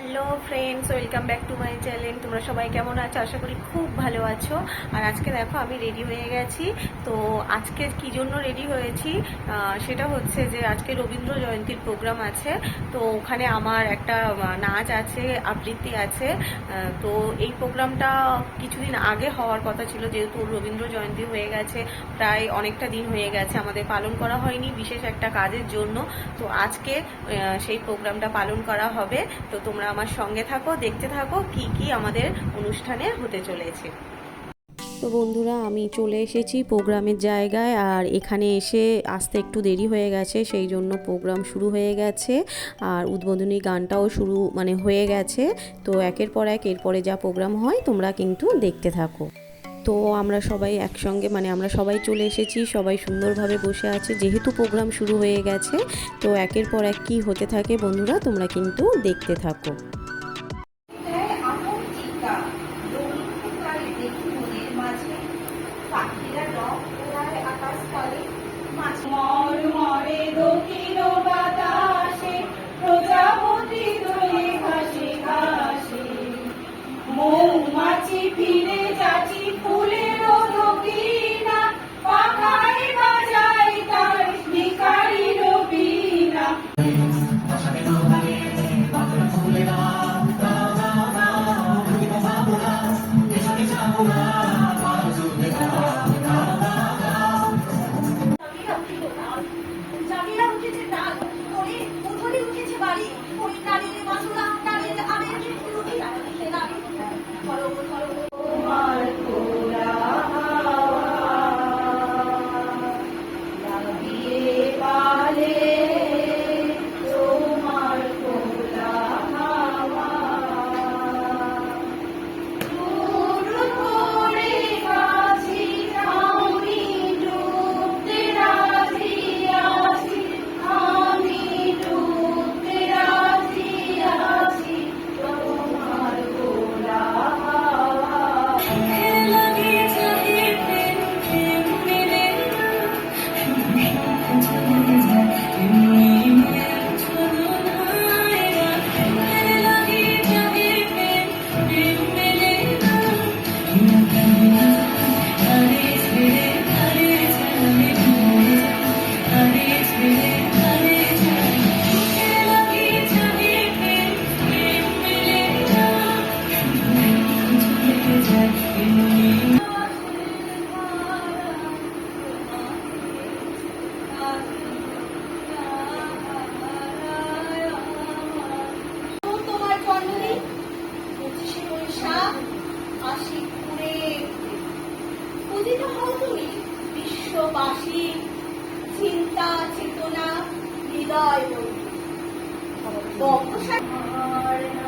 Hello friends welcome back to my channel তোমরা সবাই কেমন আছো? আশা করি খুব ভালো আছো। আর আজকে দেখো, আমি রেডি হয়ে গেছি। তো আজকে কি জন্য রেডি হয়েছি? সেটা হচ্ছে যে আজকে রবীন্দ্র জয়ন্তীর প্রোগ্রাম আছে। তো ওখানে আমার একটা নাচ আছে, আবৃত্তি আছে। তো এই প্রোগ্রামটা কিছুদিন আগে হওয়ার কথা ছিল, যেহেতু রবীন্দ্র জয়ন্তী হয়ে গেছে, প্রায় অনেকটা দিন হয়ে গেছে। আমাদের পালন করা হয়নি বিশেষ একটা কাজের জন্য। তো আজকে সেই প্রোগ্রামটা পালন করা হবে। তো তোমরা আমার সঙ্গে থাকো, দেখতে থাকো কি কি আমাদের অনুষ্ঠানে হতে চলেছে। তো বন্ধুরা, আমি চলে এসেছি প্রোগ্রামের জায়গায়, আর এখানে এসে আসতে একটু দেরি হয়ে গেছে, সেই জন্য প্রোগ্রাম শুরু হয়ে গেছে, আর উদ্বোধনী গানটাও শুরু মানে হয়ে গেছে। তো একের পর এক, এরপরে যা প্রোগ্রাম হয়, তোমরা কিন্তু দেখতে থাকো। তো আমরা সবাই একসঙ্গে মানে আমরা সবাই চলে এসেছি, সবাই সুন্দরভাবে বসে আছে। যেহেতু প্রোগ্রাম শুরু হয়ে গেছে, তো একের পর এক কী হতে থাকে বন্ধুরা, তোমরা কিন্তু দেখতে থাকো। 我不是。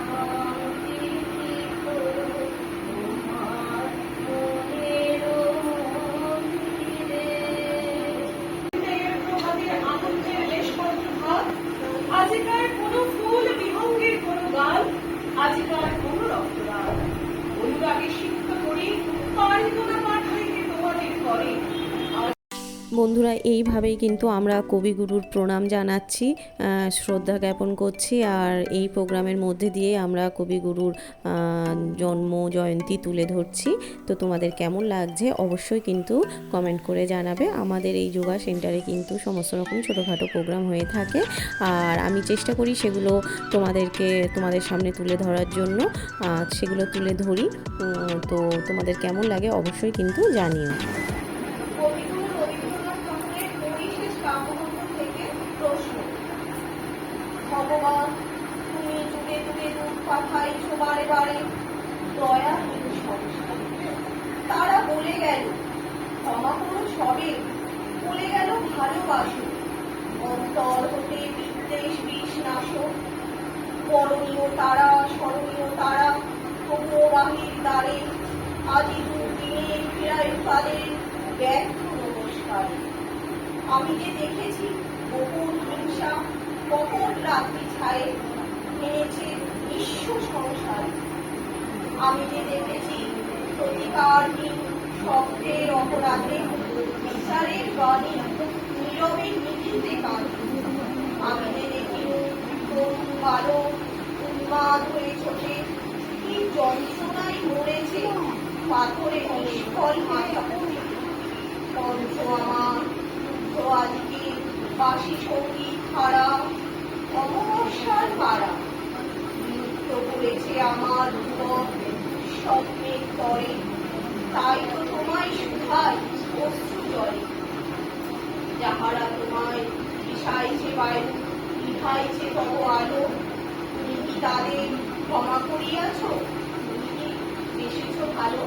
বন্ধুরা, এইভাবেই কিন্তু আমরা কবিগুরুর প্রণাম জানাচ্ছি শ্রদ্ধা জ্ঞাপন করছি আর এই প্রোগ্রামের মধ্যে দিয়ে আমরা কবিগুরুর জন্ম, জয়ন্তী তুলে ধরছি। তো তোমাদের কেমন লাগছে অবশ্যই কিন্তু কমেন্ট করে জানাবে। আমাদের এই যোগা সেন্টারে কিন্তু সমস্ত রকম ছোটোখাটো প্রোগ্রাম হয়ে থাকে আর আমি চেষ্টা করি সেগুলো তোমাদেরকে, তোমাদের সামনে তুলে ধরার জন্য সেগুলো তুলে ধরি। তো তোমাদের কেমন লাগে অবশ্যই কিন্তু জানিও। ভগবান, তুমি যুগে যুগে রূপ পাঠাই সবারে বারে দয়া তারা বলে গেল, ক্ষমা করো সবে। বলে গেল, ভালোবাসো। অন্তর হতে বিদ্বেষ বিষ নাশক করণীয় তারা, স্মরণীয় তারা অগ্রবাহীর দ্বারে। আজি দুর্দিনে ফিরাই তাদের ব্যর্থ নমস্কার। আমি যে দেখেছি গোপন হিংসা কখন রাত্রি ছায়ে ভেঙেছে বিশ্ব সংসার? আমি যে দেখেছি প্রতিকারহীন শব্দের অপরাধে বিচারের বাণী নীরবে নিখিতে কাঁদে আমি যে দেখি তরুণ বালক উন্মাদ হয়ে ছোটে কি যন্ত্রণায় মরেছে পাথরে নিষ্ফল মাথা পড়ে। কণ্ঠ আমার বাসি সংগীত হারা অমাবস্যার পাড়া বিলুপ্ত করেছে আমার ভুবন স্বপ্নের তরে তাই তো তোমায় শুধাই অশ্রু জলে। যাহারা তোমায় বিষাইছে বায়ু বিধাইছে তব আলো, তুমি কি তাদের ক্ষমা করিয়াছ? তুমি কি বেসেছ ভালো?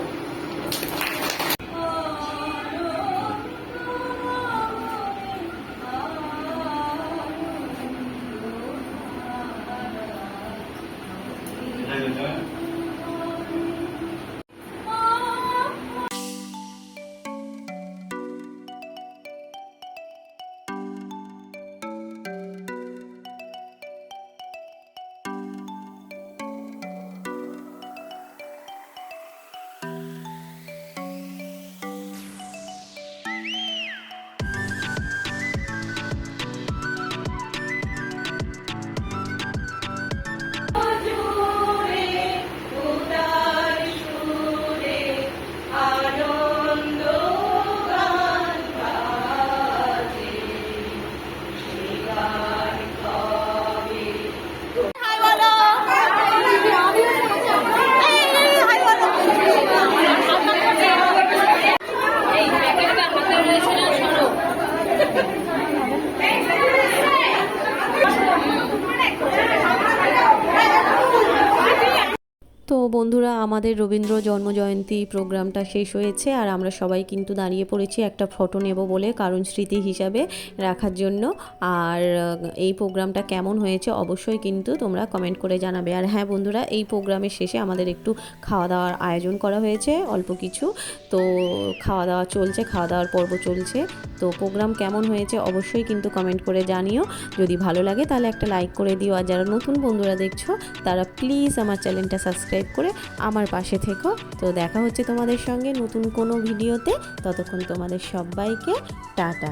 তো বন্ধুরা, আমাদের রবীন্দ্র জন্মজয়ন্তী প্রোগ্রামটা শেষ হয়েছে আর আমরা সবাই কিন্তু দাঁড়িয়ে পড়েছি একটা ফটো নেব বলে কারণ স্মৃতি হিসাবে রাখার জন্য। আর এই প্রোগ্রামটা কেমন হয়েছে অবশ্যই কিন্তু তোমরা কমেন্ট করে জানাবে। আর হ্যাঁ বন্ধুরা, এই প্রোগ্রামের শেষে আমাদের একটু খাওয়া দাওয়ার আয়োজন করা হয়েছে, অল্প কিছু। তো খাওয়া দাওয়া চলছে খাওয়া দাওয়ার পর্ব চলছে। তো প্রোগ্রাম কেমন হয়েছে অবশ্যই কিন্তু কমেন্ট করে জানিও। যদি ভালো লাগে তাহলে একটা লাইক করে দিও। আর যারা নতুন বন্ধুরা দেখছ, তারা প্লিজ আমার চ্যানেলটা সাবস্ক্রাইব করে আমার পাশে থেকো। তো দেখা হচ্ছে তোমাদের সঙ্গে নতুন কোনো ভিডিওতে। ততক্ষণ তোমাদের সবাইকে টাটা।